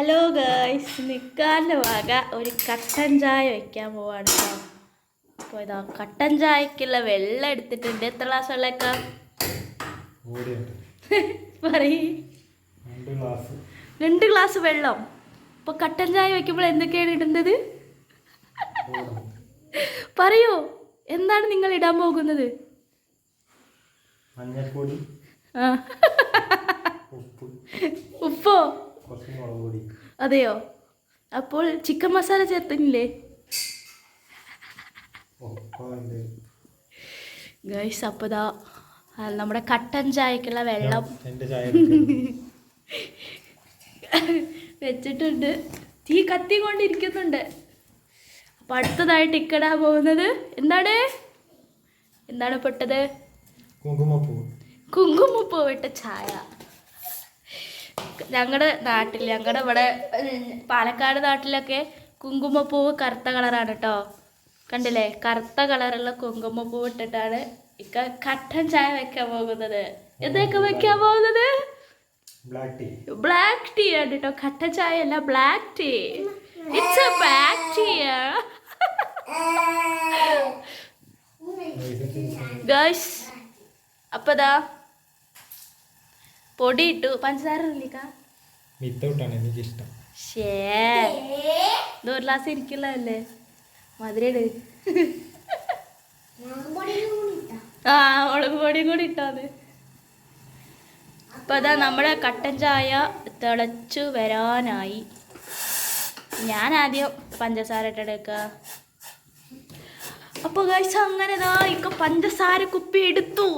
Hello girls നിൽക്കാന്റെ വക ഒരു കട്ടൻ ചായ വയ്ക്കാൻ പോവാണ് കേട്ടോ അപ്പോൾ ഇതാ കട്ടൻ ചായക്കുള്ള വെള്ളം എടുത്തിട്ടുണ്ട്. എത്ര ഗ്ലാസ് വെള്ളമൊക്കെ പറയ്. രണ്ട് ഗ്ലാസ് വെള്ളം. അപ്പോൾ കട്ടൻ ചായ വെക്കുമ്പോൾ എന്തൊക്കെയാണ് ഇടുന്നത് പറയൂ. എന്താണ് നിങ്ങൾ ഇടാൻ പോകുന്നത്? മഞ്ഞൾപ്പൊടി. ഉപ്പ്? അതെയോ? അപ്പോൾ ചിക്കൻ മസാല ചേർത്തില്ലേ ഗൈസ് അപ്പതാ നമ്മുടെ കട്ടൻ ചായക്കുള്ള വെള്ളം. വെച്ചിട്ടുണ്ട്. തീ കത്തിക്കൊണ്ടിരിക്കുന്നുണ്ട്. അപ്പം അടുത്തതായിട്ട് ഇക്കടാ പോകുന്നത് എന്താണ്? എന്താണ് പെട്ടത്? കുങ്കുമപ്പൂ. കുങ്കുമപ്പൂ വിട്ട ചായ. ഞങ്ങളുടെ നാട്ടിൽ ഞങ്ങളുടെ ഇവിടെ പാലക്കാട് നാട്ടിലൊക്കെ കുങ്കുമപ്പൂവ് കറുത്ത കളറാണ് കേട്ടോ കണ്ടില്ലേ? കറുത്ത കളറുള്ള കുങ്കുമപ്പൂവ് ഇട്ടിട്ടാണ് ഇക്ക കട്ടൻ ചായ വെക്കാൻ പോകുന്നത്. എന്തൊക്കെ വെക്കാൻ പോകുന്നത്? ബ്ലാക്ക് ടീ ആണ് കേട്ടോ കട്ടൻ ചായ അല്ല black tea it's a black tea girls അപ്പൊ ദാ പൊടി ഇട്ടു പഞ്ചസാര വിത്തൗട്ടാണ് എനിക്കിഷ്ടം. ഷേ ഇത് ഒരു ഗ്ലാസ് ഇരിക്കില്ലല്ലേ മധുരയിട് ആ മുളക് പൊടിയും കൂടി ഇട്ടാ അപ്പൊ അതാ നമ്മുടെ കട്ടൻ ചായ തിളച്ചു വരാനായി. ഞാൻ ആദ്യം പഞ്ചസാര ഇട്ടെടുക്ക അപ്പൊ കഴിച്ച അങ്ങനെ ദാ ഇക്ക പഞ്ചസാര കുപ്പി എടുത്തു.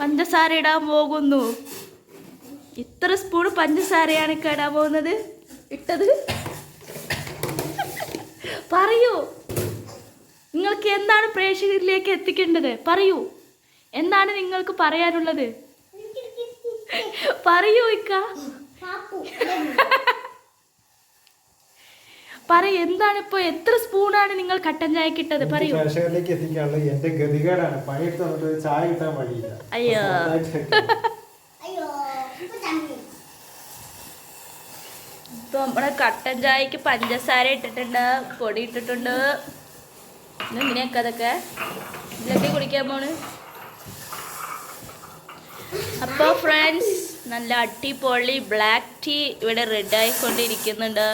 പഞ്ചസാര ഇടാൻ പോകുന്നു. ഇത്ര സ്പൂൺ പഞ്ചസാരയാണ് ഇടാൻ പോകുന്നത്. ഇട്ടത്. പറയൂ. നിങ്ങൾക്ക് എന്താണ് പ്രേക്ഷകരിലേക്ക് എത്തിക്കേണ്ടത്? പറയൂ. എന്താണ് നിങ്ങൾക്ക് പറയാനുള്ളത്? പറയൂ ഇക്ക. പറയൂ എന്താണ് ഇപ്പൊ എത്ര സ്പൂണാണ് നിങ്ങൾ കട്ടൻ ചായക്ക് ഇട്ടത്? പറയൂ. പ്രേക്ഷകരിലേക്ക് എത്തിക്കാനുള്ള എന്റെ ഗതികേടാണ്. പണിയെടുത്ത് ചായ കിട്ടാൻ വഴിയില്ല. അയ്യോ. ഇപ്പൊ നമ്മുടെ കട്ടൻ ചായക്ക് പഞ്ചസാര ഇട്ടിട്ടുണ്ട് പൊടി ഇട്ടിട്ടുണ്ട്. ഇങ്ങനെയൊക്കെ അതൊക്കെ? ഇതിലൊക്കെ കുടിക്കാൻ പോണ്? അപ്പോൾ ഫ്രണ്ട്സ് നല്ല അടിപൊളി ബ്ലാക്ക് ടീ ഇവിടെ റെഡ് ആയിക്കൊണ്ടിരിക്കുന്നുണ്ട്.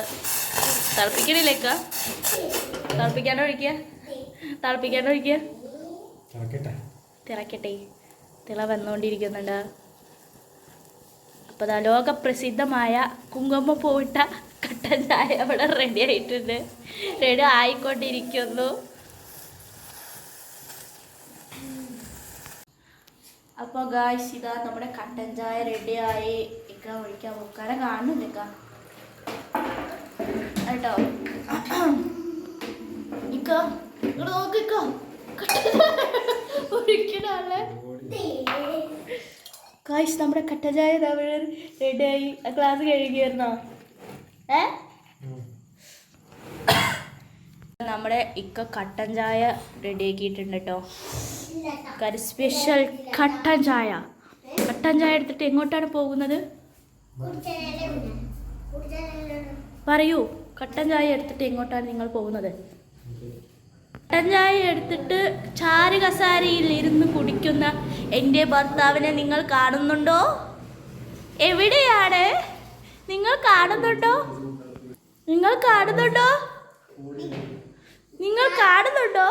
തിളപ്പിക്കണില്ലേക്ക തിളപ്പിക്കാനോ ഒഴിക്കുക തിളക്കട്ടെ. തിള വന്നുകൊണ്ടിരിക്കുന്നുണ്ട് അപ്പോൾ ദാ ലോകപ്രസിദ്ധമായ കുങ്കുമപ്പൂവിട്ട കട്ടൻ ചായ അവിടെ റെഡി ആയിട്ടുണ്ട്. റെഡി ആയിക്കൊണ്ടിരിക്കുന്നു. അപ്പോൾ ഗായ്സ് ഇതാ നമ്മുടെ കട്ടൻ ചായ റെഡിയായി ഇക്ക ഒഴിക്കാൻ മുക്കാനെ കാണുന്നുണ്ട് ഇക്ക. കേട്ടോ? ഇക്ക ഇങ്ങോട്ട് നോക്കിക്കോ കട്ടൻ ഒഴിക്കണല്ലേ കായ്സ് നമ്മുടെ കട്ടചായ തമിഴ് റെഡിയായി ക്ലാസ് കഴുകിയായിരുന്നോ ഏ. നമ്മുടെ ഇക്ക കട്ടൻ ചായ റെഡിയാക്കിയിട്ടുണ്ട് കേട്ടോ കരി സ്പെഷ്യൽ കട്ടൻ ചായ. കട്ടൻ ചായ എടുത്തിട്ട് എങ്ങോട്ടാണ് പോകുന്നത്? പറയൂ കട്ടൻ ചായ എടുത്തിട്ട് എങ്ങോട്ടാണ് നിങ്ങൾ പോകുന്നത്? ചായ എടുത്തിട്ട് ചാരു കസാരയിൽ ഇരുന്ന് കുടിക്കുന്ന എന്റെ ഭർത്താവിനെ നിങ്ങൾ കാണുന്നുണ്ടോ? എവിടെയാണ്? നിങ്ങൾ കാണുന്നുണ്ടോ? നിങ്ങൾ കാണുന്നുണ്ടോ? നിങ്ങൾ കാണുന്നുണ്ടോ?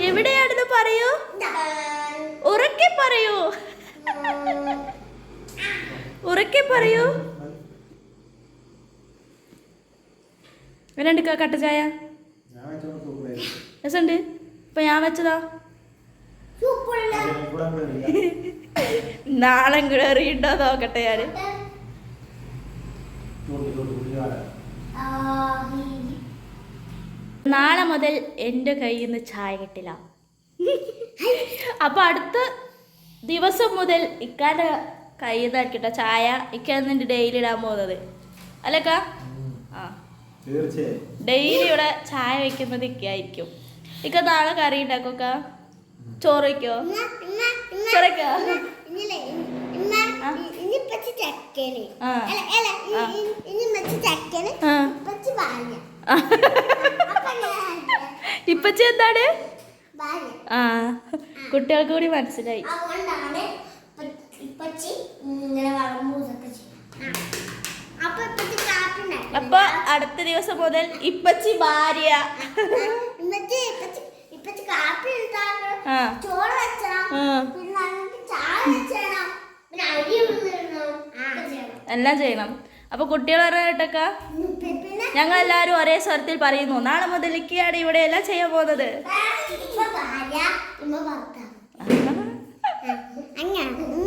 എവിടെയാണെന്ന് പറയൂ. ഉറക്കെ പറയൂ. ഉറക്കെ പറയൂ. എന്നുണ്ട് കട്ട ചായ. രസമുണ്ട്? ഇപ്പൊ ഞാൻ വെച്ചതാ. നാളെ കൂടെ കയറിയിട്ടോ നോക്കട്ടെ ഞാൻ കുടിക്കാതെ. നാളെ മുതൽ എന്റെ കയ്യിൽ നിന്ന് ചായ കിട്ടില്ല. അപ്പൊ അടുത്ത ദിവസം മുതൽ ഇക്കാന്റെ കയ്യിൽ നിന്ന് ആക്കിട്ട ചായ. ഇക്കാന്ന് എന്നിട്ട് ഡെയിലി ഇടാൻ പോകുന്നത്. അല്ലേക്കാ ആ. ഡെയിലി ഇവിടെ ചായ വെക്കുന്നത് ഇക്കായിരിക്കും ഇക്ക നാളെ കറി ഉണ്ടാക്കോക്ക ചോറ് വയ്ക്കോ ചോറ് വയ്ക്കോ ഇനി പച്ച ചക്കന് ആ. അല്ല അല്ല ആ. ഇനി പച്ച ചക്കന് ഭാര്യ അപ്പൊ ഞാൻ ഇപ്പച്ചി എന്താണ്? ആ. കുട്ടികൾക്ക് കൂടി മനസ്സിലായി. അപ്പൊ അടുത്ത ദിവസം മുതൽ ഇപ്പച്ചി ഭാര്യ ഇപ്പച്ചി ഇപ്പച്ചി ഇപ്പച്ചി കാപ്പി ഉണ്ടാക്കണം ആ ചോറ് വെച്ചണം ആ. പിന്നെ നമുക്ക് ചായ വെച്ചണം പിന്നെ അരി ഉഴുന്നിടണം ഒക്കെ ചെയ്യണം എല്ലാം ചെയ്യണം. അപ്പൊ പിന്നെ ഞങ്ങൾ എല്ലാവരും ഒരേ സ്വരത്തിൽ പറയുന്നു നാളെ മുതലേക്കാണ് ഇവിടെ എല്ലാം ചെയ്യാൻ പോകുന്നത്? അങ്ങനെ